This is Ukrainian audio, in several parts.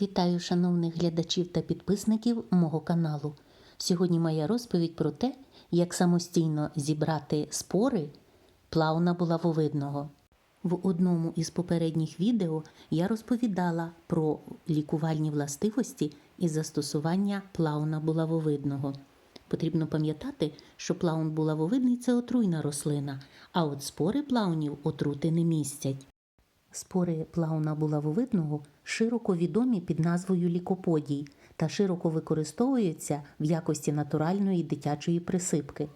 Вітаю шановних глядачів та підписників мого каналу. Сьогодні моя розповідь про те, як самостійно зібрати спори плауна булавовидного. В одному із попередніх відео я розповідала про лікувальні властивості і застосування плауна булавовидного. Потрібно пам'ятати, що плаун булавовидний це отруйна рослина, а от спори плаунів отрути не містять. Спори плауна булавовидного широко відомі під назвою лікоподій та широко використовуються в якості натуральної дитячої присипки.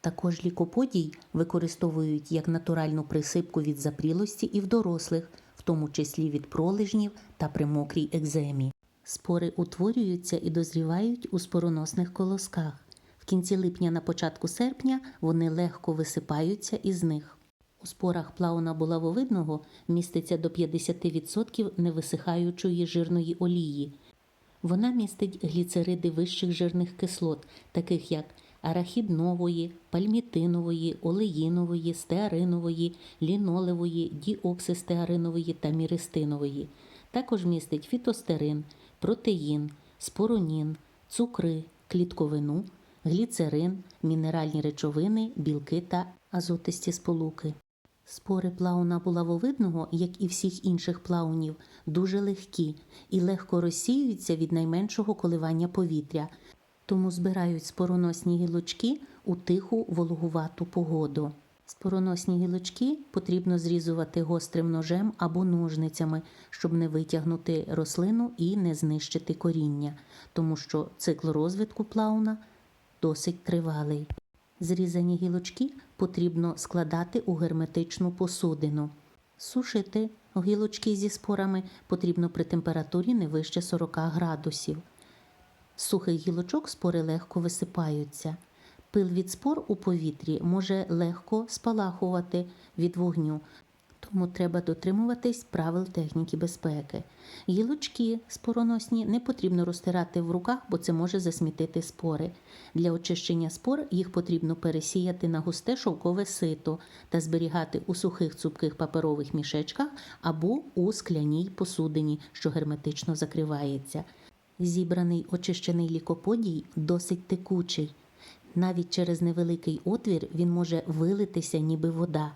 Також лікоподій використовують як натуральну присипку від запрілості і в дорослих, в тому числі від пролежнів та при мокрій екземі. Спори утворюються і дозрівають у спороносних колосках. В кінці липня на початку серпня вони легко висипаються із них. У спорах плауна булавовидного міститься до 50% невисихаючої жирної олії. Вона містить гліцериди вищих жирних кислот, таких як арахіднової, пальмітинової, олеїнової, стеаринової, лінолевої, діоксистеаринової та міристинової. Також містить фітостерин, протеїн, споронін, цукри, клітковину, гліцерин, мінеральні речовини, білки та азотисті сполуки. Спори плауна булавовидного, як і всіх інших плаунів, дуже легкі і легко розсіюються від найменшого коливання повітря, тому збирають спороносні гілочки у тиху вологувату погоду. Спороносні гілочки потрібно зрізувати гострим ножем або ножницями, щоб не витягнути рослину і не знищити коріння, тому що цикл розвитку плауна досить тривалий. Зрізані гілочки потрібно складати у герметичну посудину. Сушити гілочки зі спорами потрібно при температурі не вище 40 градусів. З сухих гілочок спори легко висипаються. Пил від спор у повітрі може легко спалахувати від вогню, тому треба дотримуватись правил техніки безпеки. Гілочки спороносні не потрібно розтирати в руках, бо це може засмітити спори. Для очищення спор їх потрібно пересіяти на густе шовкове сито та зберігати у сухих цупких паперових мішечках або у скляній посудині, що герметично закривається. Зібраний очищений лікоподій досить текучий. Навіть через невеликий отвір він може вилитися, ніби вода.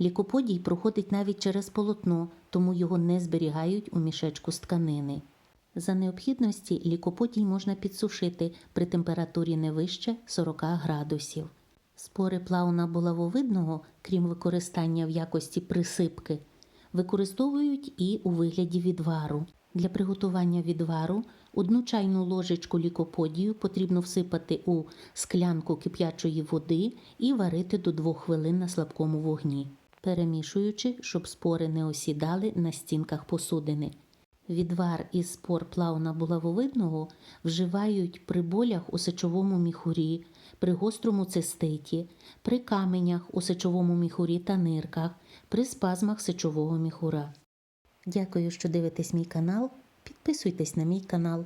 Лікоподій проходить навіть через полотно, тому його не зберігають у мішечку з тканини. За необхідності лікоподій можна підсушити при температурі не вище 40 градусів. Спори плауна булавовидного, крім використання в якості присипки, використовують і у вигляді відвару. Для приготування відвару одну чайну ложечку лікоподію потрібно всипати у склянку кип'ячої води і варити до 2 хвилин на слабкому вогні, перемішуючи, щоб спори не осідали на стінках посудини. Відвар із спор плауна булавовидного вживають при болях у сечовому міхурі, при гострому циститі, при каменях у сечовому міхурі та нирках, при спазмах сечового міхура. Дякую, що дивитесь мій канал. Підписуйтесь на мій канал.